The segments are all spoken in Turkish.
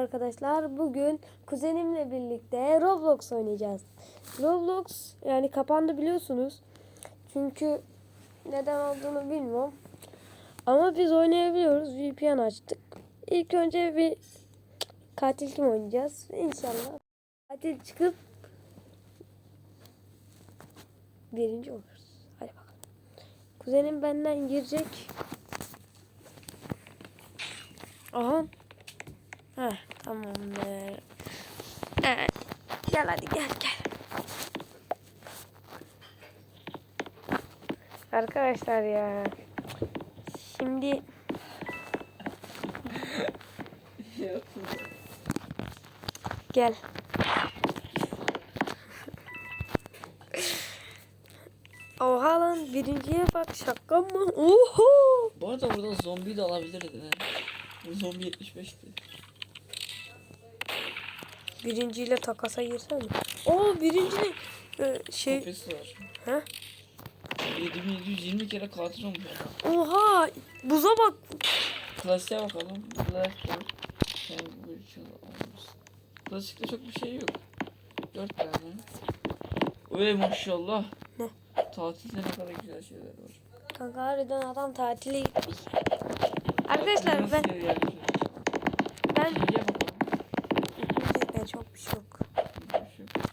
arkadaşlar. Bugün kuzenimle birlikte Roblox oynayacağız. Roblox yani kapandı biliyorsunuz. Çünkü neden olduğunu bilmiyorum. Ama biz oynayabiliyoruz. VPN açtık. İlk önce bir katil kim oynayacağız? İnşallah. Katil çıkıp birinci oluruz. Hadi bakalım. Kuzenim benden girecek. Aha. Heh, tamamdır. Evet. Gel hadi gel gel. Arkadaşlar ya. Şimdi gel. Oha lan birinciye bak şaka mı? Oho. Bu arada burada zombi de alabilirdi. he. Bu zombi 75'ti. Birinciyle takasa girsene. Oo birinci e, şey. Kafesi var. He? 7720 kere katil olmuş adam. Oha buza bak. Klasiğe bakalım. Var. Yani bu. Klasikte çok bir şey yok. 4 tane. Oy maşallah. Ne? Tatilde ne kadar güzel şeyler var. Kanka harbiden adam tatile gitmiş. Arkadaşlar ben ben çok bir şey yok. Bir şey yok.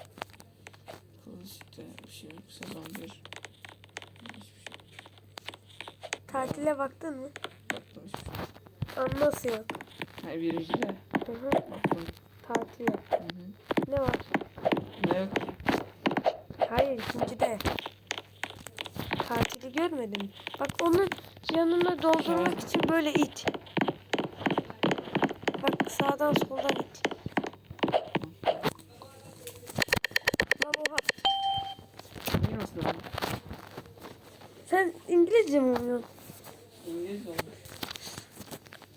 Klasikte bir şey yok. Sezon 1. Hiçbir şey yok. Tatile baktın mı? Baktım hiçbir şey yok. Aa, Nasıl yok? Hayır birinci de. Hı hı. Baktım. Tatil yok. Hı hı. Ne var? Ne yok ki? Hayır ikincide. Tatili görmedin mi? Bak onun yanına doldurmak için böyle it. Bak sağdan soldan it. Lan oha. Niye nasıl olmuş? Sen İngilizce mi oynuyorsun? İngiliz olmuş.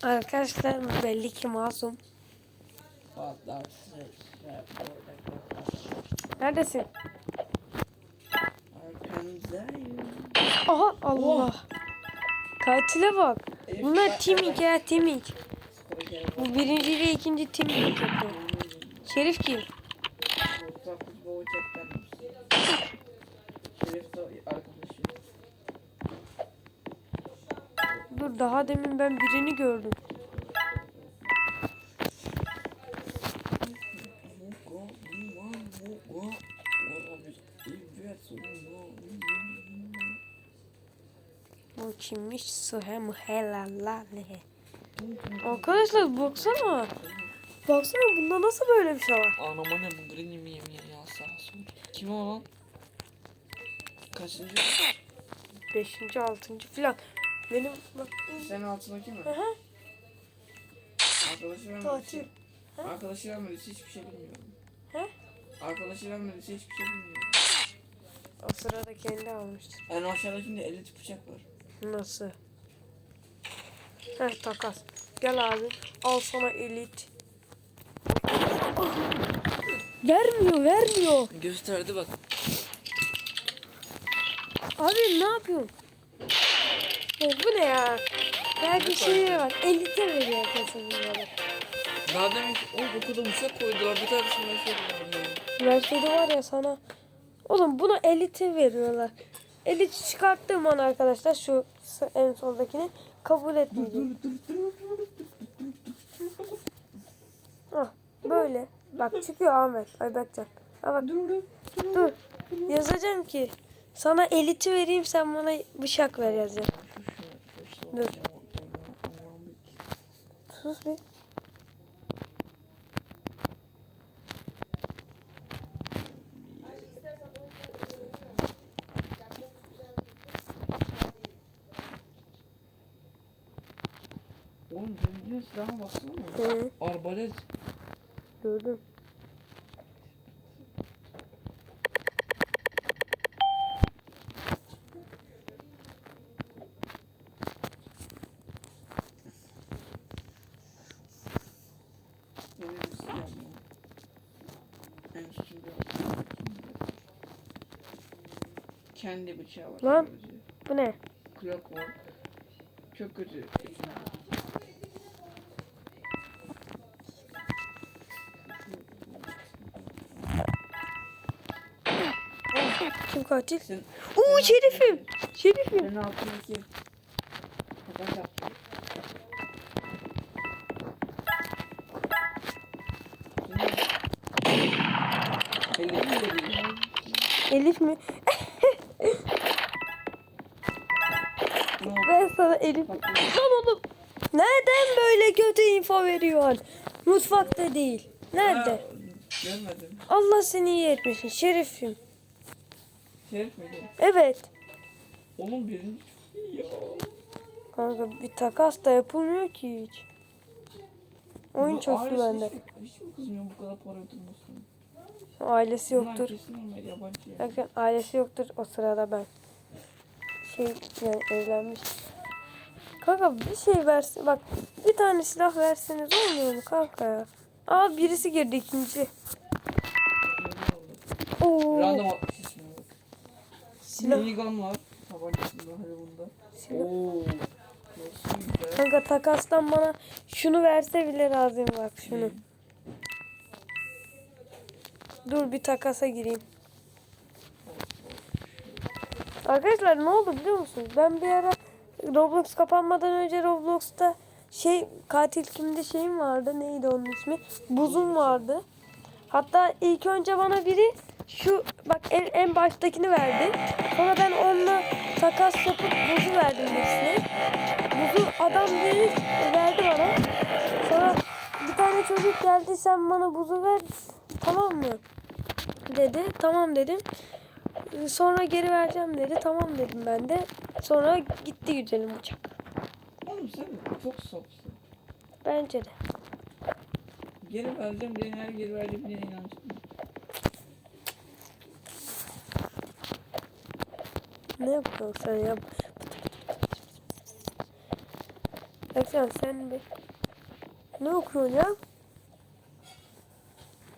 Arkadaşlar belli ki masum. Neredesin? Arkanızdayım. Aha Allah. Katile bak. Bunlar timik ya timik. Bu birinci ile ikinci timik yapıyor. Şerif kim? Daha demin ben birini gördüm. Bu kimmiş? Suhem helallale. Arkadaşlar baksana. Baksana bunda nasıl böyle bir şey var? Anama ne bu green mi yemiyor ya sağ sol. Kim o lan? Kaçıncı? Beşinci, altıncı filan. Benim bak. Senin altındaki mi? Hı hı. Arkadaşı vermediyse. Tatil. Arkadaşı vermediyse hiçbir şey bilmiyorum. He? Arkadaşı vermediyse hiçbir şey bilmiyorum. O sırada kendi almıştır. En aşağıdakinde elit bıçak var. Nasıl? Heh takas. Gel abi. Al sana elit. Ah! Vermiyor vermiyor. Gösterdi bak. Abi ne yapıyorsun? Bu ne ya? Belki şey var. Elite veriyor kesin bunları. Daha demin ki o o kadar bıçak koydular bir ben şey yapamadım. Verseydi var ya sana. Oğlum buna elite veriyorlar. Elite çıkarttığım an arkadaşlar şu en soldakini kabul etmeyecek. Ah böyle. Bak çıkıyor Ahmet. Ay bakacak. Ha bak dur. Yazacağım ki sana eliti vereyim sen bana bıçak ver yazacağım. Dur. Sus bir. Oğlum düzgün silaha baksana. Arbalet. gördüm. Kendi bıçağı var. Lan bu ne? Clockwork. Çok kötü. Kim katil? Uuu şerifim. Şerifim. Senin altındaki. Bak, Lan oğlum. Neden böyle kötü info veriyorsun? Mutfakta değil. Nerede? Ha, Görmedim. Allah seni iyi etmesin. Şerifim. Şerif miydi? Evet. Oğlum birinci çok ya. Kanka bir takas da yapılmıyor ki hiç. Oyun Bu çöktü ailesi. Hiç, hiç mi kızmıyor bu kadar para yatırmasın? Ailesi yoktur. yabancı ya. Bakın ailesi yoktur o sırada ben. Şey yani evlenmiş. Kanka bir şey versin. Bak bir tane silah verseniz olmuyor mu kanka ya? Aa birisi girdi ikinci. Oo. Random atmış ismine bak. Silah. Minigun var. Tabancasında hadi bunda. Silah. Oo. Güzel. Kanka takastan bana şunu verse bile razıyım bak şunu. Dur bir takasa gireyim. Arkadaşlar ne oldu biliyor musunuz? Ben bir ara Roblox kapanmadan önce Roblox'ta şey katil kimde şeyim vardı. Neydi onun ismi? Buzum vardı. Hatta ilk önce bana biri şu bak en, en baştakini verdi. Sonra ben onunla takas yapıp buzu verdim birisine. Buzu adam biri verdi bana. Sonra bir tane çocuk geldi sen bana buzu ver tamam mı? Dedi. Tamam dedim. Sonra geri vereceğim dedi. Tamam dedim ben de. Sonra gitti güzelim uçak. Oğlum sen çok safsın. Bence de. Geri vereceğim diye her geri verdiğimine inançlı. Ne yapıyorsun sen ya? Ekran sen bir... Ne okuyorsun ya?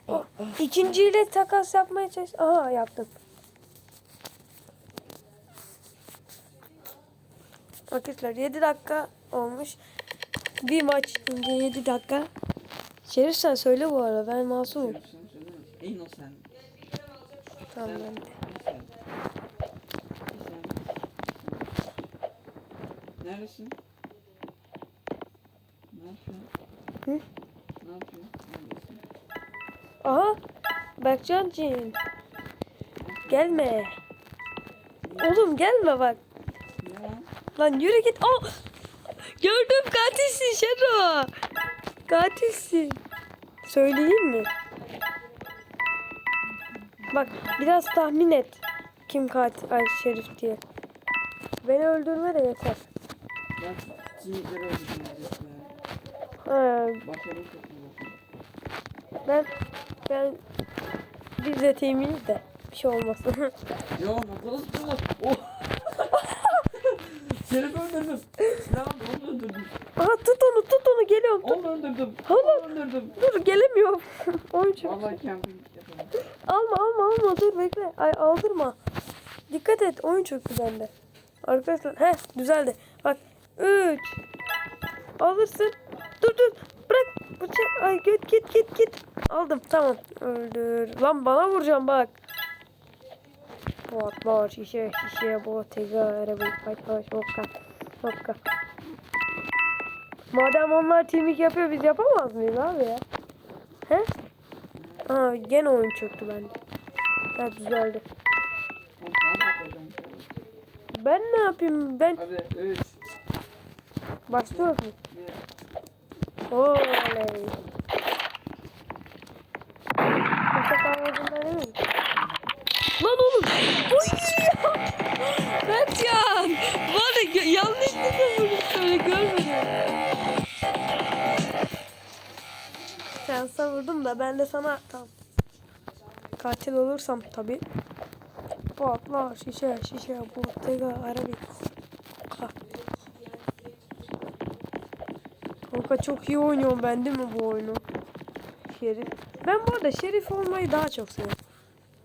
O, ikinciyle takas yapmaya çalış... Aha yaptım. Arkadaşlar 7 dakika olmuş. Bir maç ince 7 dakika. Şerif sen söyle bu arada ben masumum. Sen söylemez. Innocent. Tamam Sen- ben de. sen- sen- Neredesin? Ne yapıyorsun? Hı? Ne yapıyorsun? Neredesin? Aha Berkcancığım. Gelme. Oğlum gelme bak. Ne lan? Yürü git. Aa! Gördüm katilsin Şero. Katilsin. Söyleyeyim mi? Bak biraz tahmin et. Kim katil? Ay Şerif diye. Beni öldürme de yeter. Ben. Ha, ben ben biz de temiz de bir şey olmasın. Yo nasıl tutulur? Oh! Şerif öldürdüm. Sinan onu öldürdüm. Aha tut onu tut onu geliyorum. Tut. Onu öldürdüm. Oğlum. Onu öldürdüm. Dur gelemiyorum. Oyun çok Vallahi camping yapalım. Alma alma alma dur bekle. Ay aldırma. Dikkat et oyun çok güzeldi. Arkadaşlar he düzeldi. Bak 3 Alırsın. Dur dur. Bırak. Bıçak. Ay git git git git. Aldım tamam. Öldür. Lan bana vuracağım bak. Bot şişe şişe bot tega araba kaç kaç bokka bokka. Madem onlar timik yapıyor biz yapamaz mıyız abi ya? He? Aa gene oyun çöktü bende. Ha düzeldi. Ben ne yapayım? Ben Hadi 3, başlıyoruz mu? 1. Oley. Kimse kalmadığından eminim. Lan yanlışlıkla vurdum şöyle görmedim. Şansa vurdum da ben de sana tam katil olursam tabi. Patla şişe şişe bottega arabik. Kanka çok iyi oynuyorum ben değil mi bu oyunu? Şerif. Ben bu arada şerif olmayı daha çok seviyorum.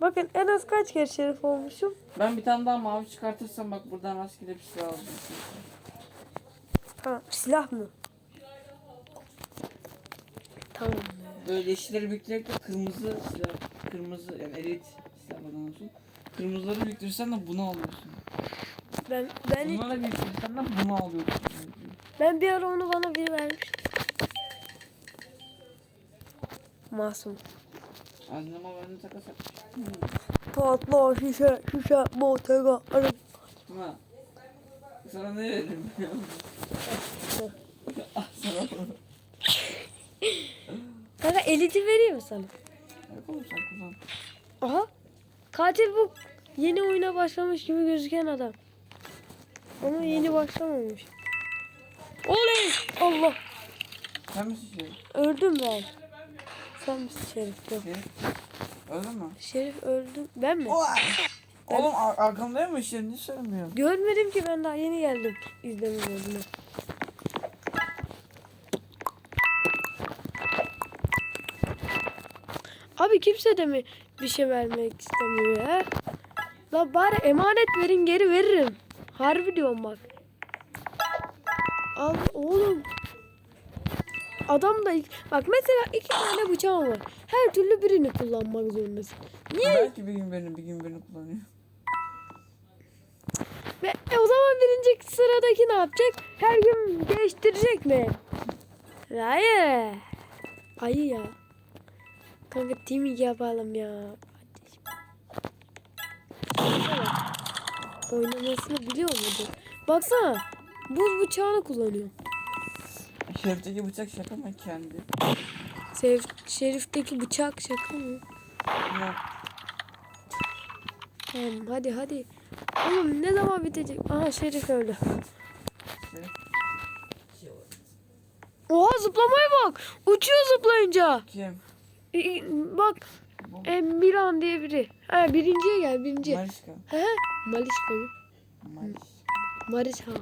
Bakın en az kaç kere şerif olmuşum. Ben bir tane daha mavi çıkartırsam bak buradan rastgele bir silah alacağım. Tamam silah mı? Tamam. Böyle yeşilleri büyükleyerek de kırmızı silah, kırmızı yani elit silahlardan olsun. Kırmızıları biriktirirsen de bunu alıyorsun. Ben ben Bunları biriktirirsen de bunu alıyorsun. ben bir ara onu bana biri vermiş. Masum. Anneme ben de takas yapmış. Patla şişe şişe Bottega araba. Ha. Sana ne veririm? Ah sana bunu. Kanka eliti vereyim mi sana? Yok oğlum sen kullan. Aha. Katil bu yeni oyuna başlamış gibi gözüken adam. Ama yeni başlamamış. Oley! Allah! Sen misin şey? Öldüm ben. Sen misin Şerif? Yok. Şey. Öldün mü? Şerif öldüm. Ben mi? Oğlum ar arkamdaymış ya niye söylemiyorsun? Görmedim ki ben daha yeni geldim izleme moduna. Abi kimse de mi bir şey vermek istemiyor ya? La bari emanet verin geri veririm. Harbi diyorum bak. Al oğlum. Adam da bak mesela iki tane bıçağım var. Her türlü birini kullanmak zorundasın. Niye? Belki bir gün beni bir gün beni kullanıyor. Ve e, o zaman birinci sıradaki ne yapacak? Her gün değiştirecek mi? Hayır. Ayı ya. Kanka teaming yapalım ya. Bak. Oynamasını biliyor muydu? Baksana. Buz bıçağını kullanıyor. Şerifteki bıçak şaka mı kendi? Şerif, şerifteki bıçak şaka mı? Yok. Tamam hadi hadi. Oğlum ne zaman bitecek? Aha Şerif öldü. Şerif. Oha zıplamaya bak. Uçuyor zıplayınca. Kim? E, e, Bak e, Miran diye biri. Ha birinciye gel birinci. Mariska. He. Malişka mı? Marisha. Ama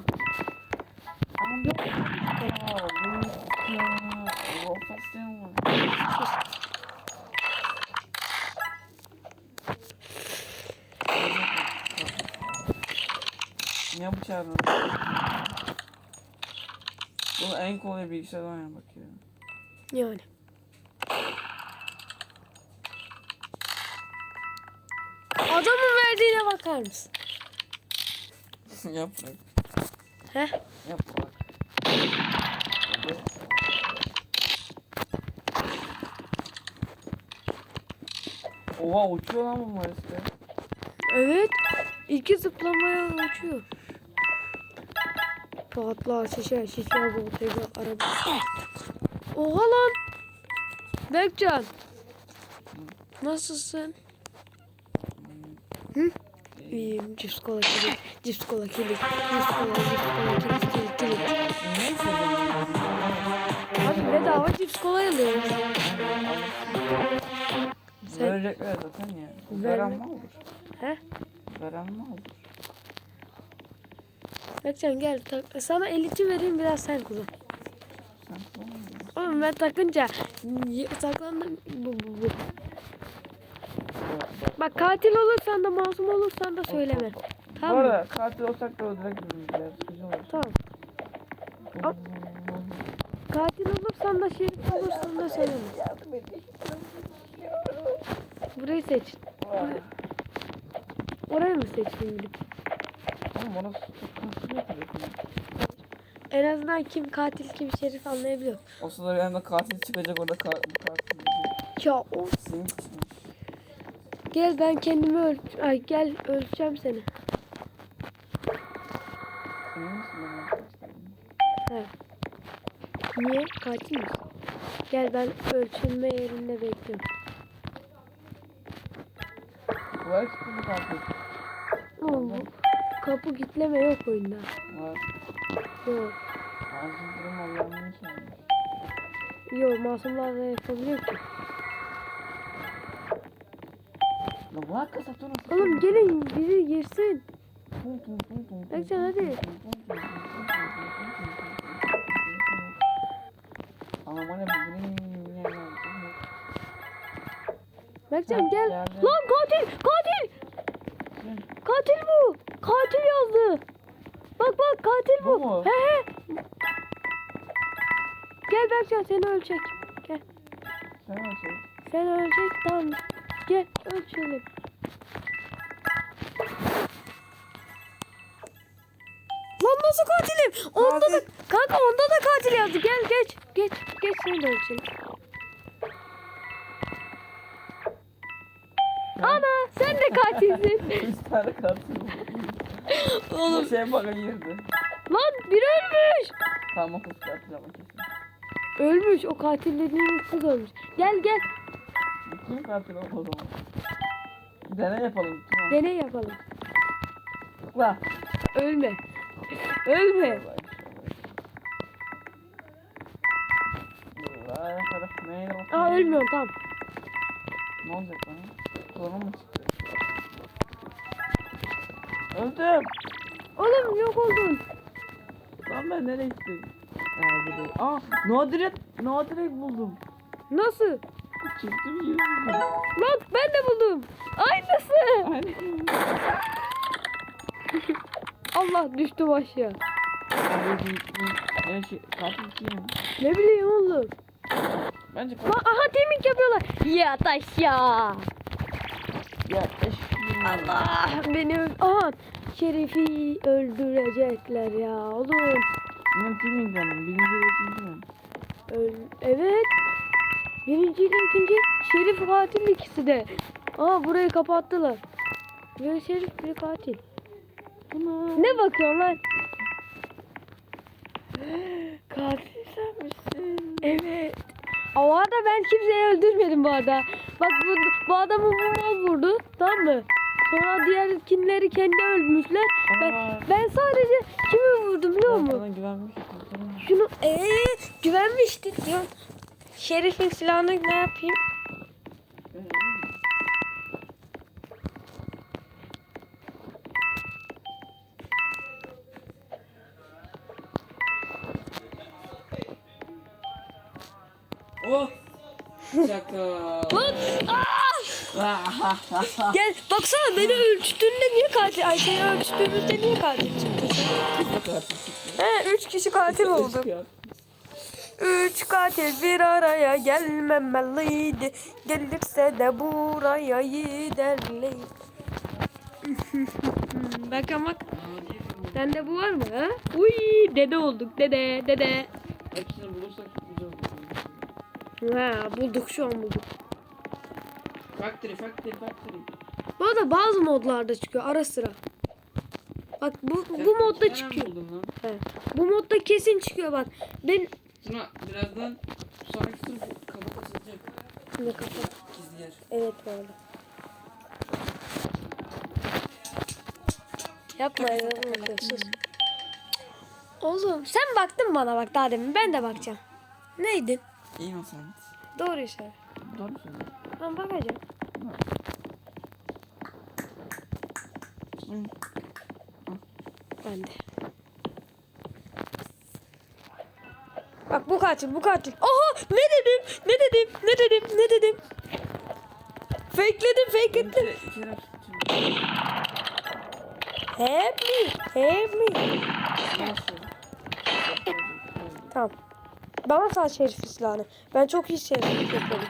var. Ne bu çağırın? Bu en kolay bilgisayar oynamak ya. Yani. Adamın verdiğine bakar mısın? Yap bak. He? Yap bak. Oha uçuyor lan bu Mariska. Evet. İki zıplamaya uçuyor. Patla şişe şişe voltega araba. Oha lan. Berkcan. Nasılsın? Hı? İyiyim. Cips kola kilit. Cips kola kilit. Cips kola kilit hissediyorsun? Abi bedava cips kola alıyorum. Sen- Verecekler zaten ya. Verme. Veren mi olur? He? Veren mi olur? Berkcan gel. tak- Sana eliti vereyim biraz sen kullan. Sen kullanmıyorsun. Oğlum ben takınca saklandım. Bu, bu, bu. Bak katil olursan da masum olursan da söyleme. Bu Tamam mı? arada katil olsak da olur. Tamam. Al. Katil olursan da şerif olursan da söyleme. Burayı seç. Burayı- Orayı mı seçtin gidip? Oğlum orası kasıyor. En azından kim katil kim şerif anlayabiliyor. O sırada bir anda katil çıkacak orada ka katil. Ya o gel ben kendimi öl Ay gel ölçeceğim seni. Senin misin ben arkadaşlarım? He. Niye? Katil misin? Gel ben ölçülme yerinde bekliyorum. Kolay çıktı katil. Oğlum bu kapı kitleme yok oyunda. Var. Yok. Ağzın durum Allah'ını söylüyor. Yok masumlar da yapabiliyor ki. La hakikaten sonra. Oğlum gelin biri girsin. Berkcan, hadi. Berkcan gel. Geldim. Lan katil katil. Katil bu. Katil yazdı. Bak bak katil bu. bu. Mu? He he. Gel Berkcan seni ölecek. Gel. Sen ölecek. Sen ölecek tamam. Gel ölçelim. Lan nasıl katilim? Onda katil. da kanka onda da katil yazdı. Gel geç. Geç geç seni de ölçelim. Katilsin. Üç tane katil buldum. Bu Oğlum şey bana girdi. lan biri ölmüş. Tamam o katil ama kesin. Ölmüş o katil dediğimiz kız ölmüş. Gel gel Kim katil o zaman? Deney yapalım. Tamam. deney yapalım. Tıkla. Ölme. Ölme. Aa ölmüyorum tamam. Ne olacak bana? Sorun mu çıktı? Öldüm. Oğlum yok oldun. Lan ben nereye gittim? Aa, burada. Aa, no direkt buldum. Nasıl? Çıktım yürüdüm. Lan ben de buldum. Aynısı. Aynen. Allah düştüm aşağı. Evet, şey, katil kim? Ne bileyim oğlum. Bence katil. aha temik yapıyorlar. Ya aşağı. Ya eşkıya. Allah beni öl- aha Şerif'i öldürecekler ya oğlum. Ben kim izledim? Birinci ve ikinci mi? Öl evet. Birinci ile ikinci Şerif katil ikisi de. Aa burayı kapattılar. Biri Şerif biri katil. Ana. Ne bakıyorsun lan? Katil sen misin? Evet. O arada ben kimseyi öldürmedim bu arada. Bak bu, bu adamı bu vurdu. Tamam mı? Sonra diğer kinleri kendi öldürmüşler. Ben, Aa. ben sadece kimi vurdum biliyor Ben musun? sana güvenmiştim. Şunu eee güvenmişti diyor. Şerif'in silahını ne yapayım? Oh! Şaka. Lan! Aa! Gel baksana beni ölçtüğünde niye katil? Ay seni ölçtüğümüzde niye katil çıktı? He üç kişi katil olduk. Üç katil bir araya gelmemeliydi. Gelirse de buraya giderliydi. bak bak. Sende bu var mı ha? Uy dede olduk dede dede. Hepsini bulursak güzel olur. Ha bulduk şu an bulduk. Factory, factory, factory. Bu arada bazı modlarda çıkıyor ara sıra. Bak bu Sen bu modda çıkıyor. He. Bu modda kesin çıkıyor bak. Ben Tuna birazdan sonraki sınıf kapı açılacak. ne kapat. Gizli yer. Evet bu arada. Yapma ya. Sus. Oğlum sen baktın bana bak daha demin. Ben de bakacağım. Neydi? Innocent. Doğru işte. Doğru söylüyorsun. Ben bakacağım. Hı. Ben de. Bak bu katil, bu katil. Aha ne dedim? Ne dedim? Ne dedim? Ne dedim? Fakeledim, fakeledim. Help me, help me. Tamam. Bana sal şerif silahını. Ben çok iyi şerif yapıyorum.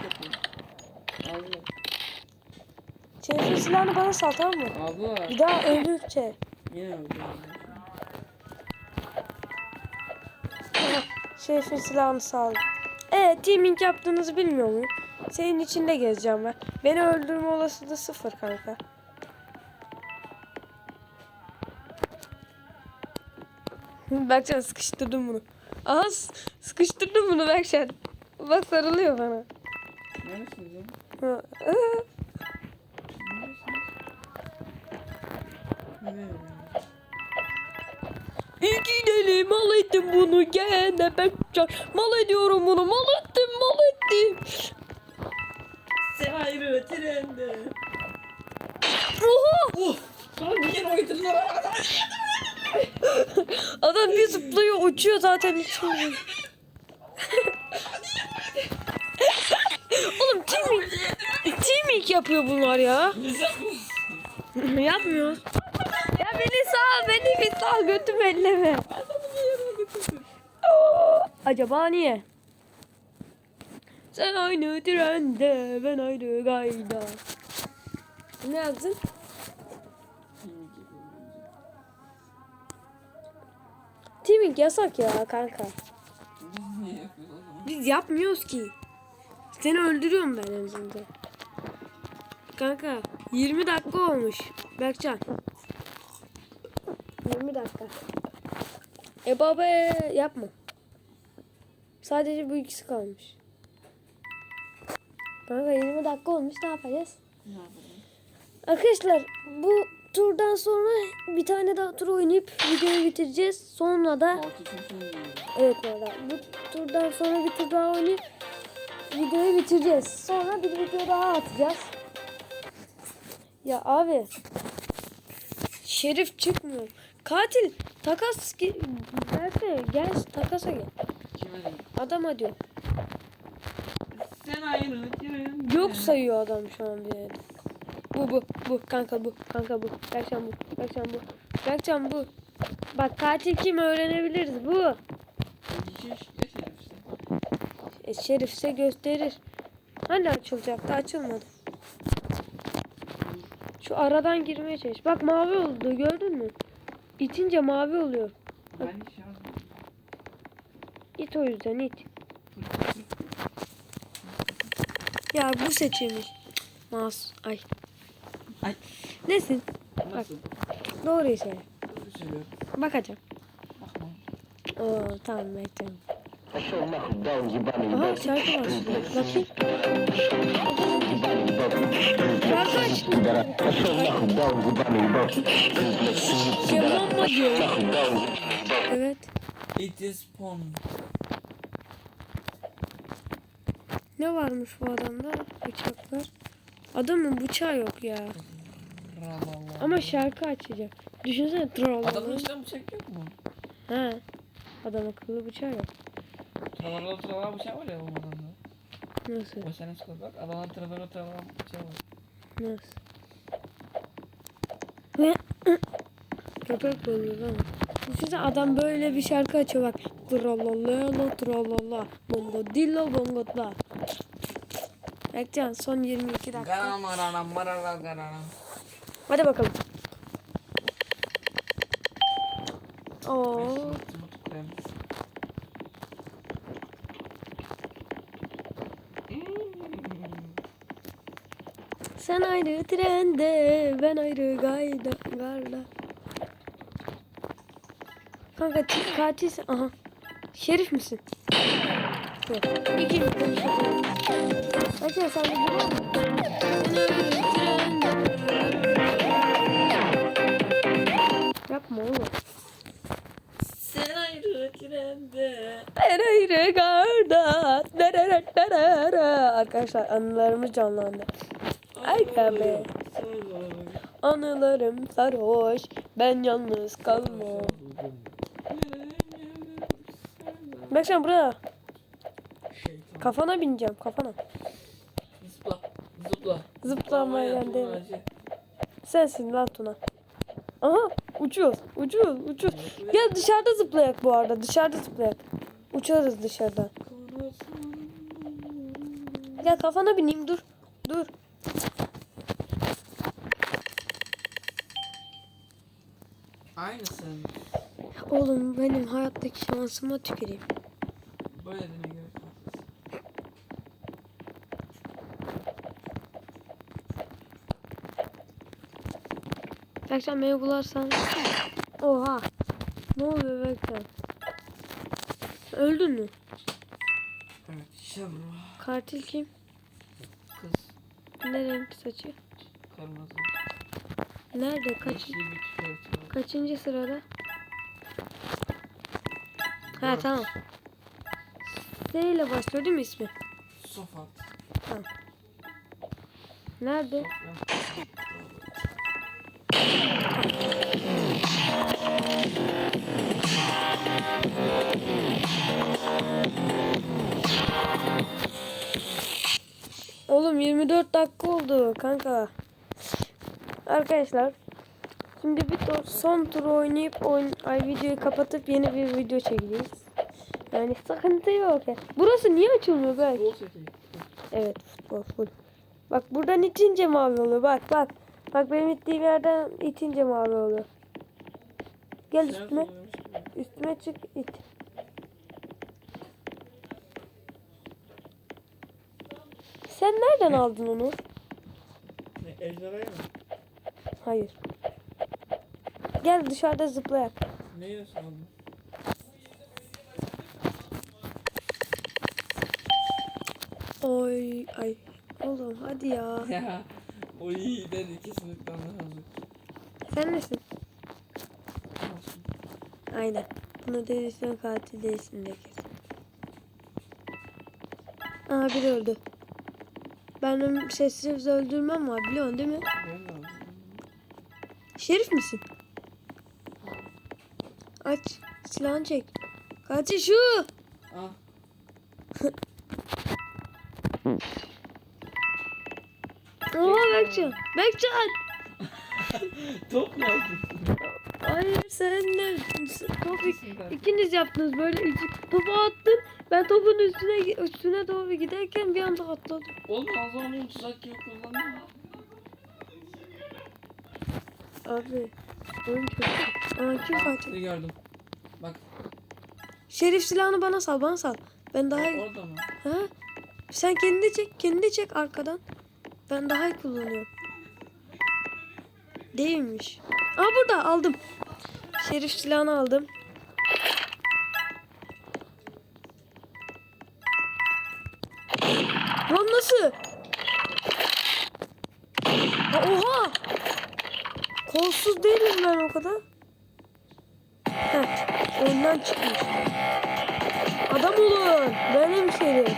Şerif silahını bana sal tamam mı? Abla. Bir daha öldükçe. Yine. Şerif'in silahını sal. Evet teaming yaptığınızı bilmiyor muyum? Senin içinde gezeceğim ben. Beni öldürme olasılığı sıfır kanka. Berkcan sıkıştırdım bunu. Aha sıkıştırdım bunu Berkcan. Bak sarılıyor bana. Neresiniz? Hı. Neresiniz? İyi gidelim mal ettim bunu gene Berkcan. Mal ediyorum bunu mal ettim mal ettim. Sen ayrı trende. Oha! Oh! Sana bir kere oydun lan. Adam bir zıplıyor uçuyor zaten içinde. Oğlum teaming, teaming yapıyor bunlar ya. Yapmıyor. Ya beni sağ, beni bir sağ götüm elleme. Acaba niye? Sen aynı trende, ben ayrı gayda. Ne yazdın? Teaming yasak ya kanka. Biz niye yapıyoruz o zaman? Biz yapmıyoruz ki. Seni öldürüyorum ben en sonunda. Kanka 20 dakika olmuş. Berkcan. 20 dakika. E baba yapma. Sadece bu ikisi kalmış. Kanka 20 dakika olmuş ne yapacağız? Ne yapalım? Arkadaşlar bu turdan sonra bir tane daha tur oynayıp videoyu bitireceğiz. Sonra da. Evet valla. Bu turdan sonra bir tur daha oynayıp videoyu bitireceğiz. Sonra bir video daha atacağız. Ya abi. Şerif çıkmıyor. Katil takas Berfe gel takasa gel. Adama diyor. Sen ayrı. Yok sayıyor adam şu an bir yerde. Bu bu bu kanka bu kanka bu. Berkcan bu. Berkcan bu. Berkcan bu. Bak katil kim öğrenebiliriz bu. E, şerifse gösterir. Hani açılacaktı açılmadı. Şu aradan girmeye çalış. Bak mavi oldu gördün mü? İtince mavi oluyor. Yazmadım. İt o yüzden it. Ya bu seçilmiş. Mas ay. Ay. Nesin? Nasıl? Doğruyu söyle. Doğru söylüyorum. Bakacağım. Bakma. Oo tamam banho Aha şarkı var. Bakayım. Şarkı diyor. Evet. It is porn. Ne varmış bu adamda? Bıçaklar. Adamın bıçağı yok ya. Ralala. Ama şarkı açacak. Düşünsene troll. Adamın içinden bıçak yok mu? He. Adam akıllı bıçağı yok. Travala travala bıçak var ya oğlum adamda. Nasıl? O sen eski bak adamın travala travala bıçağı var. Nasıl? Ve köpek balığı lan. Düşünsene adam böyle bir şarkı açıyor bak. Tralala tralala. Bongo dillo bongo da. Bekcan son 22 dakika. Garam mararam mararam garam. Hadi bakalım. Oo. Sen ayrı trende, ben ayrı gayda, garda. Kanka katilsin. Aha. Şerif misin? Yok. İkimiz konuşalım. Bakın sen de Yapma oğlum. Sen ayrı trende. Ben ayrı garda. Darara darara. Arkadaşlar anılarımız canlandı. Ay be. Anılarım sarhoş. Ben yalnız kalmam. Bak sen buraya. Kafana bineceğim kafana. Zıpla. Zıpla. Zıplamaya geldi. Sensin lan Tuna. Aha uçuyoruz uçuyoruz uçuyoruz. Gel dışarıda zıplayak bu arada dışarıda zıplayak. Uçarız dışarıda. Gel kafana bineyim dur. Dur. Aynısın. Oğlum benim hayattaki şansıma tüküreyim. Böyle de ne gerek var? Akşam beni bularsan. Oha. Ne oluyor Bekler? Öldün mü? Evet inşallah. Katil kim? Kız. Ne renk saçı? Kırmızı. Nerede? Kaç, Yeşil bir tişört var. kaçıncı sırada? Ha Dört. tamam. S ile başlıyor değil mi ismi? Sofat. Nerede? Sofat. Oğlum 24 dakika oldu kanka. Arkadaşlar. Şimdi bir son turu oynayıp oyun, ay videoyu kapatıp yeni bir video çekeceğiz. Yani sıkıntı yok ya. Burası niye açılmıyor seti. Evet futbol full. Bak buradan itince mavi oluyor. Bak bak. Bak benim ittiğim yerden itince mavi oluyor. Gel üstüme. söylemiştin. Üstüme çık it. Sen nereden aldın onu? Ne ejderhaya mı? Hayır. Gel dışarıda zıplayak. Neyi sandın? Oy ay. Oğlum hadi ya. Ya o iyi dedi kesinlikle anlamazdım. Sen nesin? Aynen. Bunu değilsen katil değilsin de kesin. Aa biri öldü. Ben onu sessiz öldürmem var biliyorsun değil mi? Şerif misin? Aç. Silahını çek. Katil şu. Ah Oha Berkcan. Berkcan. top mu yaptın? Hayır sen ne? Top ikiniz yaptınız böyle iki- topu attın. Ben topun üstüne üstüne doğru giderken bir anda atladım. Oğlum o zaman benim tuzak gibi kullanıyor. Abi. Oyun iyi. Aa kim katil? Ne gördüm. Bak Şerif silahını bana sal bana sal. Ben daha orada mı? Ha? Sen kendi çek, kendi çek arkadan. Ben daha iyi kullanıyorum. Değilmiş. Aa burada aldım. Şerif silahını aldım. Lan nasıl? Aa, oha! Kolsuz değilim ben o kadar. Heh, önden çıkmış. Adam olun. Benim Şerif.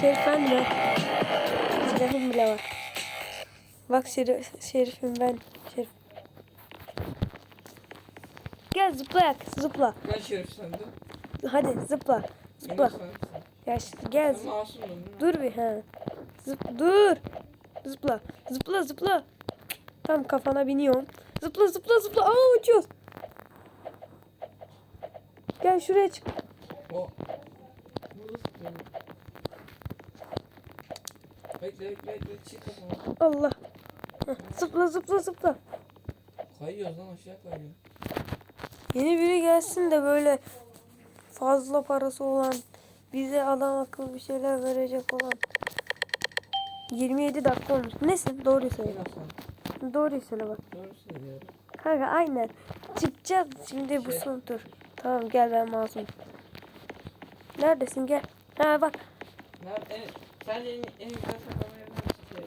Şerif ben de. Şerifim bile var. Bak şerif, şerifim ben. Şerif. Gel zıplayak zıpla. Şerif sende. Hadi zıpla. Zıpla. Emir sensin. Ya işte gel. Değil mi? Dur bir ha. Zıp dur. Zıpla. Zıpla zıpla. Tam kafana biniyorum. Zıpla zıpla zıpla. Aa uçuyoruz. Gel şuraya çık. O. Bekle bekle bekle çık kafama. Allah. Heh, Zıpla zıpla zıpla. Kayıyoruz lan aşağı kayıyor. Yeni biri gelsin de böyle fazla parası olan bize adam akıllı bir şeyler verecek olan 27 dakika olmuş. Nesin? Doğruyu söyle. Sen. Doğruyu söyle bak. Doğru söylüyorum. Kanka aynen. Çıkacağız şimdi bu Şey- son tur. Tamam gel ben masum. Neredesin gel. Ha bak Nerede? En, sence en, en güzel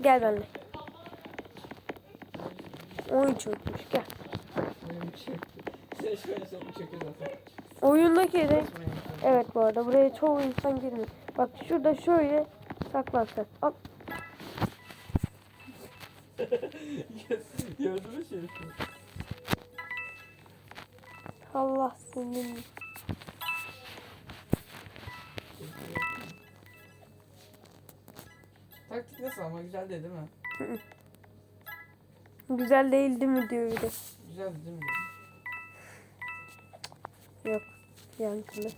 gel benimle. Oyun çökmüş gel. Benim için. Oyundaki. Basmayın. Evet bu arada buraya çoğu insan girmiyor. Bak şurada şöyle saklan sen. Al. Gördün mü şerifi? Allah senin. Taktik nasıl ama güzel değil, değil mi? Güzel değildi mi diyor bir de. Güzel değil mi? Yok. Yankılı.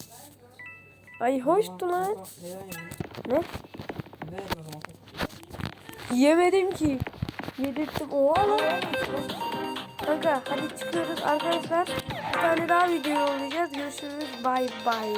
Ay hoştu lan. Ne? Yemedim ki. Yedirttim. Oha lan. Kanka hadi çıkıyoruz arkadaşlar. Bir tane daha video yollayacağız. Görüşürüz. Bay bay.